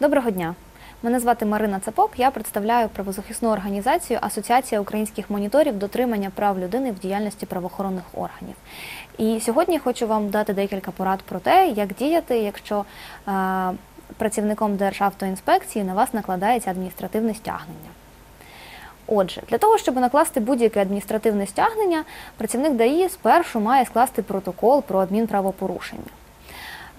Доброго дня. Мене звати Марина Цапок. Я представляю правозахисну організацію Асоціація українських моніторів дотримання прав людини в діяльності правоохоронних органів. І сьогодні хочу вам дати декілька порад про те, як діяти, якщо е, працівником Державтоінспекції на вас накладається адміністративне стягнення. Отже, для того, щоб накласти будь-яке адміністративне стягнення, працівник ДАІ спершу має скласти протокол про адмінправопорушення.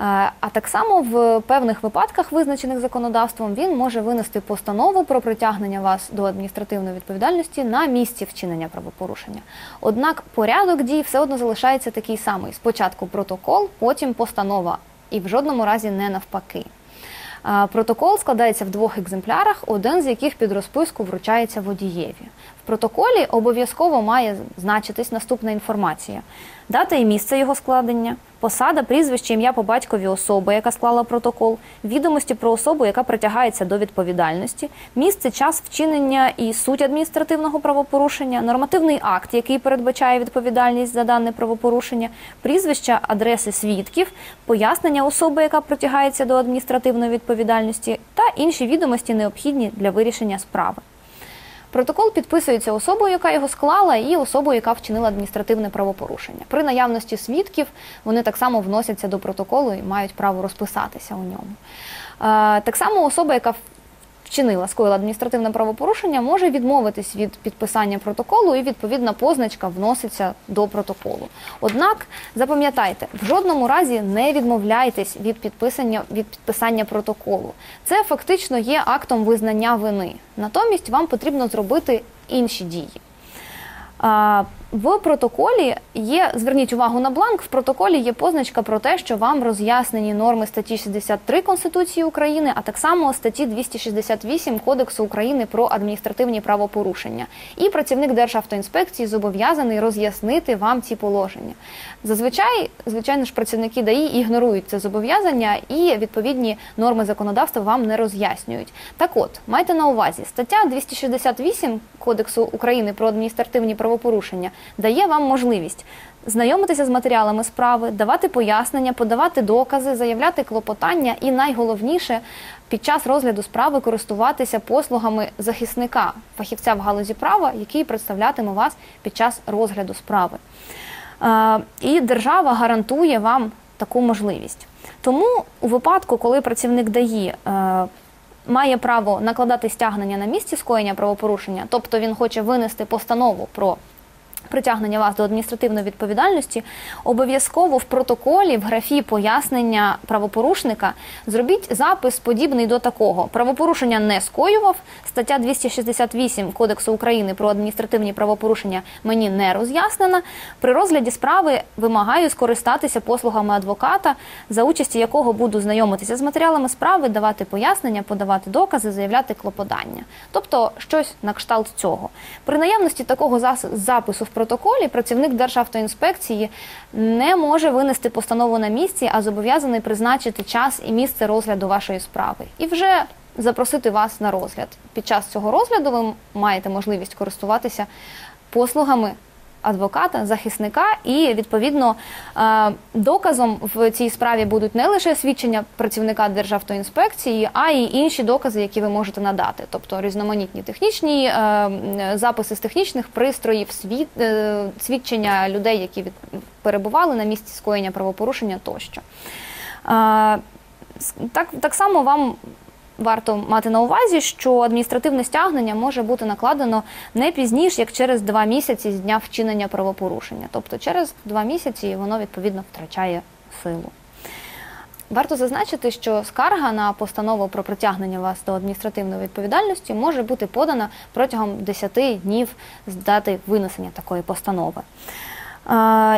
Е, А так само в певних випадках, визначених законодавством, він може винести постанову про притягнення вас до адміністративної відповідальності на місці вчинення правопорушення. Однак порядок дій все одно залишається такий самий: спочатку протокол, потім постанова, і в жодному разі не навпаки. Е, Протокол складається в двох екземплярах, один з яких під розписку вручається водієві. В протоколі обов'язково має значитись наступна інформація: дата і місце його складення, посада, прізвище, ім'я по батькові особи, яка склала протокол, відомості про особу, яка притягається до відповідальності, місце, час вчинення і суть адміністративного правопорушення, нормативний акт, який передбачає відповідальність за дане правопорушення, прізвища, адреси свідків, пояснення особи, яка притягається до адміністративної відповідальності, та інші відомості необхідні для вирішення справи. Протокол підписується особою, яка його склала, і особою, яка вчинила адміністративне правопорушення. При наявності свідків вони так само вносяться до протоколу і мають право розписатися у ньому. Е, Так само особа, яка вчинила скоїла адміністративне правопорушення, може відмовитись від підписання протоколу, і відповідна позначка вноситься до протоколу. Однак запам'ятайте, в жодному разі не відмовляйтесь від підписання від підписання протоколу. Це фактично є актом визнання вини. Натомість вам потрібно зробити інші дії. В протоколі є, зверніть увагу на бланк, в протоколі є позначка про те, що вам роз'яснені норми статті 63 Конституції України, а так само статті 268 Кодексу України про адміністративні правопорушення. І працівник Державтоінспекції зобов'язаний роз'яснити вам ці положення. Зазвичай, звичайно ж, працівники ДАІ ігнорують це зобов'язання і відповідні норми законодавства вам не роз'яснюють. Так от, майте на увазі, стаття 268 Кодексу України про адміністративні правопорушення дає вам можливість знайомитися з матеріалами справи, давати пояснення, подавати докази, заявляти клопотання і найголовніше під час розгляду справи користуватися послугами захисника, фахівця в галузі права, який представлятиме вас під час розгляду справи. Е, І держава гарантує вам таку можливість. Тому у випадку, коли працівник ДАІ е, має право накладати стягнення на місці скоєння правопорушення, тобто він хоче винести постанову про притягнення вас до адміністративної відповідальності, обов'язково в протоколі в графі пояснення правопорушника зробіть запис подібний до такого: правопорушення не скоював. Стаття 268 Кодексу України про адміністративні правопорушення мені не роз'яснена. При розгляді справи вимагаю скористатися послугами адвоката, за участі якого буду знайомитися з матеріалами справи, давати пояснення, подавати докази, заявляти клопотання. Тобто щось на кшталт цього. При наявності такого запису в протоколі працівник Державтоінспекції не може винести постанову на місці, а зобов'язаний призначити час і місце розгляду вашої справи. І вже запросити вас на розгляд. Під час цього розгляду ви маєте можливість користуватися послугами адвоката, захисника, і відповідно е, доказом в цій справі будуть не лише свідчення працівника Державтоінспекції, а й інші докази, які ви можете надати, тобто різноманітні технічні е, записи з технічних пристроїв, е, свідчення людей, які перебували на місці скоєння правопорушення тощо. Так, так само вам варто мати на увазі, що адміністративне стягнення може бути накладено не пізніше, як через два місяці з дня вчинення правопорушення. Тобто через два місяці воно відповідно втрачає силу. Варто зазначити, що скарга на постанову про притягнення вас до адміністративної відповідальності може бути подана протягом 10 днів з дати винесення такої постанови.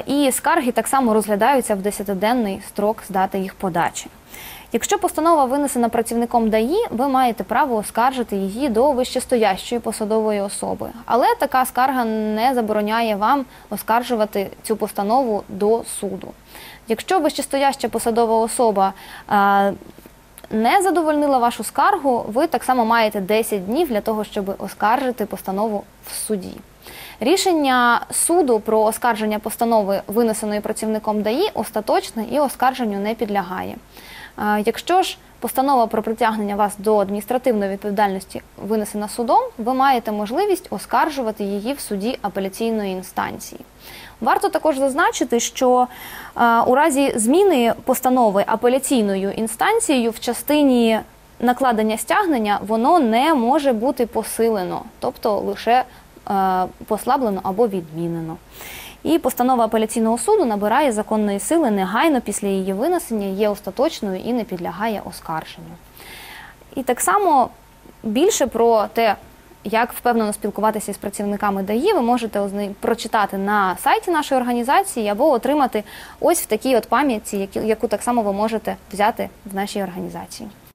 І скарги так само розглядаються в 10-денний строк з дати їх подачі. Якщо постанова винесена працівником ДАІ, ви маєте право оскаржити її до вищестоящої посадової особи. Але така скарга не забороняє вам оскаржувати цю постанову до суду. Якщо вищестояща посадова особа не задовольнила вашу скаргу, ви так само маєте 10 днів для того, щоб оскаржити постанову в суді. Рішення суду про оскарження постанови, винесеної працівником ДАІ, остаточне і оскарженню не підлягає. Якщо ж постанова про притягнення вас до адміністративної відповідальності винесена судом, ви маєте можливість оскаржувати її в суді апеляційної інстанції. Варто також зазначити, що у разі зміни постанови апеляційною інстанцією в частині накладення стягнення воно не може бути посилено, тобто лише послаблено або відмінено. І постанова апеляційного суду набирає законної сили негайно після її винесення, є остаточною і не підлягає оскарженню. І так само більше про те, як впевнено спілкуватися з працівниками ДАІ, ви можете прочитати на сайті нашої організації або отримати ось в такій от пам'ятці, яку так само ви можете взяти в нашій організації.